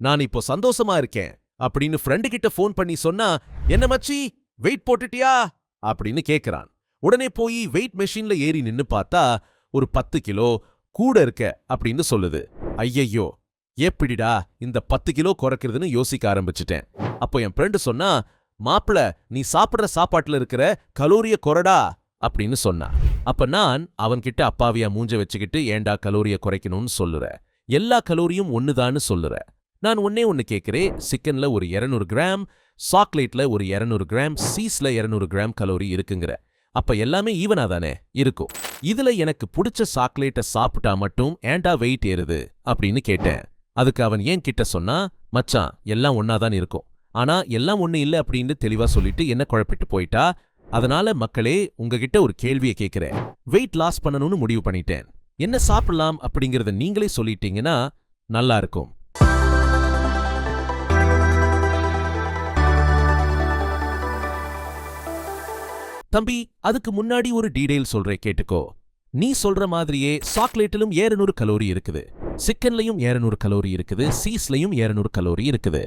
நான் இப்போ சந்தோஷமா இருக்கேன் அப்படின்னு ஃப்ரெண்டு கிட்ட ஃபோன் பண்ணி சொன்னா என்ன மச்சி வெயிட் போட்டுட்டியா? அப்படின்னு கேக்குறான். உடனே போய் வெயிட் மெஷின்ல ஏறி நின்னு பார்த்தா ஒரு பத்து கிலோ கூட இருக்க அப்படின்னு சொல்லுது. ஐயையோ எப்படிடா இந்த பத்து கிலோ குறைக்கிறதுன்னு யோசிக்க ஆரம்பிச்சிட்டேன். அப்போ என் ஃப்ரெண்டு சொன்னா மாப்பிள நீ சாப்பிடுற சாப்பாட்டுல இருக்கிற கலோரிய குறடா அப்படின்னு சொன்னா. அப்ப நான் அவன்கிட்ட அப்பாவியா மூஞ்ச வச்சுக்கிட்டு ஏண்டா கலோரிய குறைக்கணும்னு சொல்லுற? எல்லா கலோரியும் ஒண்ணுதான்னு சொல்லுற? நான் ஒன்னே ஒன்னு கேட்குறேன் சிக்கன்ல ஒரு 200 கிராம் சாக்லேட்ல ஒரு 200 கிராம் சீஸ்ல 200 கிராம் கலோரி இருக்குங்கிற. அப்ப எல்லாமே ஈவனா தானே? இருக்கும். இதுல எனக்கு பிடிச்ச சாக்லேட்டை சாப்பிட்டா மட்டும் ஏண்டா வெயிட் ஏறுது? அப்படின்னு கேட்டேன். அதுக்கு அவன் ஏன் கிட்ட சொன்னா மச்சான் எல்லாம் ஒன்னாதான் இருக்கும். ஆனா எல்லாம் ஒண்ணு இல்ல அப்படின்னு தெளிவா சொல்லிட்டு என்ன குழப்பிட்டு போயிட்டா? அதனால மக்களே உங்ககிட்ட ஒரு கேள்வியை கேட்குறேன் வெயிட் லாஸ் பண்ணணும்னு முடிவு பண்ணிட்டேன். என்ன சாப்பிடலாம் அப்படிங்கறத நீங்களே சொல்லிட்டீங்கன்னா நல்லா இருக்கும். தம்பி அதுக்கு முன்னாடி ஒரு டீடைல் சொல்றேன் கேட்டுக்கோ. நீ சொல்ற மாதிரியே சாக்லேட்டிலும் 200 கலோரி இருக்குது. சிக்கன்லயும் 200 கலோரி இருக்குது. சீஸ்லயும் 200 கலோரி இருக்குது.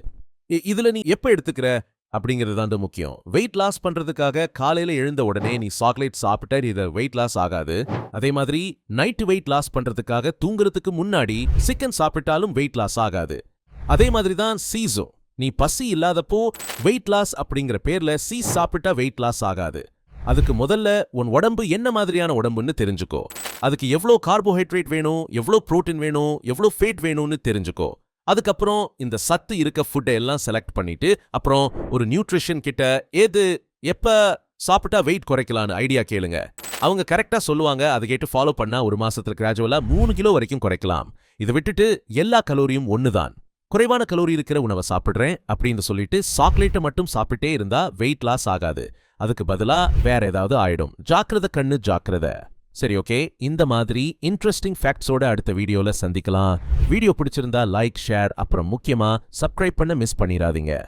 இதுல நீ எப்ப எடுத்துக்கிற? அப்படிங்கிறது தான் முக்கியம். வெயிட் லாஸ் பண்றதுக்காக காலையில எழுந்த உடனே நீ சாக்லேட் சாப்பிட்டா இது வெயிட் லாஸ் ஆகாது. அதே மாதிரி நைட் வெயிட் லாஸ் பண்றதுக்காக தூங்குறதுக்கு முன்னாடி சிக்கன் சாப்பிட்டாலும் வெயிட் லாஸ் ஆகாது. அதே மாதிரி தான் சீஸும். நீ பசி இல்லாதப்போ வெயிட் லாஸ் அப்படிங்கிற பேர்ல சீஸ் சாப்பிட்டா வெயிட் லாஸ் ஆகாது. அதுக்கு முதல்ல உன் உடம்பு என்ன மாதிரியான உடம்புன்னு தெரிஞ்சுக்கோ. அதுக்கு எவ்வளோ கார்போஹைட்ரேட் வேணும் எவ்வளோ புரோட்டீன் வேணும் எவ்வளோ ஃபேட் வேணும்னு தெரிஞ்சுக்கோ. அதுக்கப்புறம் இந்த சத்து இருக்க ஃபுட்டை எல்லாம் செலக்ட் பண்ணிட்டு அப்புறம் ஒரு நியூட்ரிஷன் கிட்ட ஏது எப்போ சாப்பிட்டா வெயிட் குறைக்கலான்னு ஐடியா கேளுங்க. அவங்க கரெக்டாக சொல்லுவாங்க அதை கேட்டு ஃபாலோ பண்ணால் ஒரு மாசத்துல கிராஜுவலாக மூணு கிலோ வரைக்கும் குறைக்கலாம். இதை விட்டுட்டு எல்லா கலோரியும் ஒன்று தான் குறைவான கலோரி இருக்கிற உணவை சாப்பிட்றேன் அப்படின்னு சொல்லிட்டு சாக்லேட்டை மட்டும் சாப்பிட்டே இருந்தால் வெயிட் லாஸ் ஆகாது. அதுக்கு பதிலா வேற ஏதாவது ஆயிடும். ஜாக்கிரத கண்ணு ஜாக்கிரத. சரி ஓகே இந்த மாதிரி இன்ட்ரெஸ்டிங் ஃபேக்ட்ஸோட அடுத்த வீடியோல சந்திக்கலாம். வீடியோ பிடிச்சிருந்தா லைக் ஷேர் அப்புறம் முக்கியமா சப்ஸ்கிரைப் பண்ண மிஸ் பண்ணிடாதீங்க.